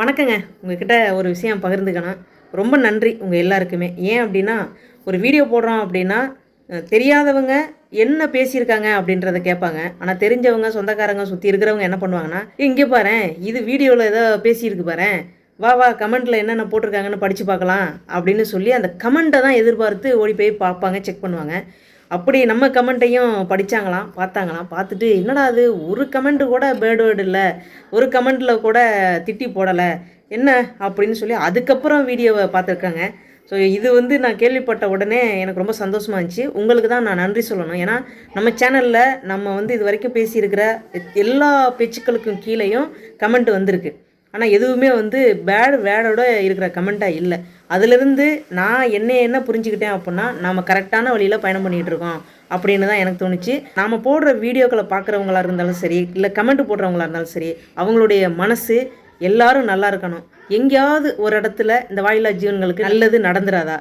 வணக்கங்க. உங்ககிட்ட ஒரு விஷயம் பகிர்ந்துக்கணும். ரொம்ப நன்றி உங்கள் எல்லாருக்குமே. ஏன் அப்படின்னா ஒரு வீடியோ போடுறோம் அப்படின்னா தெரியாதவங்க என்ன பேசியிருக்காங்க அப்படின்றத கேட்பாங்க. ஆனால் தெரிஞ்சவங்க சொந்தக்காரங்க சுற்றி இருக்கிறவங்க என்ன பண்ணுவாங்கன்னா இங்கே பாரேன். இது வீடியோவில் ஏதோ பேசியிருக்கு பாரு வா வா கமெண்ட்டில் என்னென்ன போட்டிருக்காங்கன்னு படித்து பார்க்கலாம். அப்படின்னு சொல்லி அந்த கமெண்ட்டை தான் எதிர்பார்த்து ஓடி போய் பார்ப்பாங்க செக் பண்ணுவாங்க. அப்படி நம்ம கமெண்ட்டையும் படித்தாங்களாம் பார்த்தாங்களாம். பார்த்துட்டு என்னடா அது ஒரு கமெண்ட்டு கூட பேர்டு வேர்டு இல்லை. ஒரு கமெண்ட்டில் கூட திட்டி போடலை. என்ன அப்படின்னு சொல்லி அதுக்கப்புறம் வீடியோவை பார்த்துருக்காங்க. ஸோ இது வந்து நான் கேள்விப்பட்ட உடனே எனக்கு ரொம்ப சந்தோஷமாக இருந்துச்சு. உங்களுக்கு தான் நான் நன்றி சொல்லணும். ஏன்னா நம்ம சேனலில் நம்ம வந்து இது வரைக்கும் பேசியிருக்கிற எல்லா பேச்சுக்களுக்கும் கீழேயும் கமெண்ட் வந்திருக்கு. ஆனால் எதுவுமே வந்து பேட் வேடோட இருக்கிற கமெண்ட்டாக இல்லை. அதுலேருந்து நான் என்ன என்ன புரிஞ்சுக்கிட்டேன் அப்படின்னா நாம் கரெக்டான வழியில் பயணம் பண்ணிகிட்டு இருக்கோம் அப்படின்னு தான் எனக்கு தோணுச்சு. நாம் போடுற வீடியோக்களை பார்க்குறவங்களா இருந்தாலும் சரி இல்லை கமெண்ட் போடுறவங்களா இருந்தாலும் சரி அவங்களுடைய மனசு எல்லாரும் நல்லா இருக்கணும். எங்கேயாவது ஒரு இடத்துல இந்த வாயிலா ஜீவன்களுக்கு நல்லது நடந்துடாதா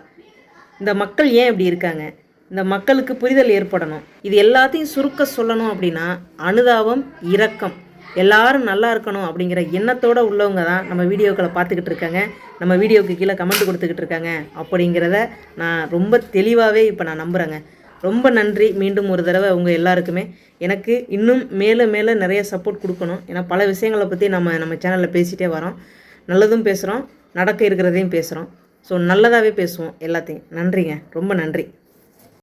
இந்த மக்கள் ஏன் இப்படி இருக்காங்க? இந்த மக்களுக்கு புரிதல் ஏற்படணும். இது எல்லாத்தையும் சுருக்க சொல்லணும் அப்படின்னா அனுதாபம் இரக்கம். எல்லாரும் நல்லா இருக்கணும் அப்படிங்கிற எண்ணத்தோடு உள்ளவங்க தான் நம்ம வீடியோக்களை பார்த்துக்கிட்டு இருக்காங்க. நம்ம வீடியோக்கு கீழே கமெண்ட் கொடுத்துக்கிட்டு இருக்காங்க. அப்படிங்கிறத நான் ரொம்ப தெளிவாகவே இப்போ நான் நம்புகிறேங்க ரொம்ப நன்றி. மீண்டும் ஒரு தடவை உங்கள் எல்லாருக்குமே. எனக்கு இன்னும் மேலே மேலே நிறைய சப்போர்ட் கொடுக்கணும். ஏன்னா பல விஷயங்களை பற்றி நம்ம நம்ம சேனலில் பேசிகிட்டே வரோம். நல்லதும் பேசுகிறோம் நடக்க இருக்கிறதையும் பேசுகிறோம் ஸோ நல்லதாகவே பேசுவோம் எல்லாத்தையும். நன்றிங்க. ரொம்ப நன்றி.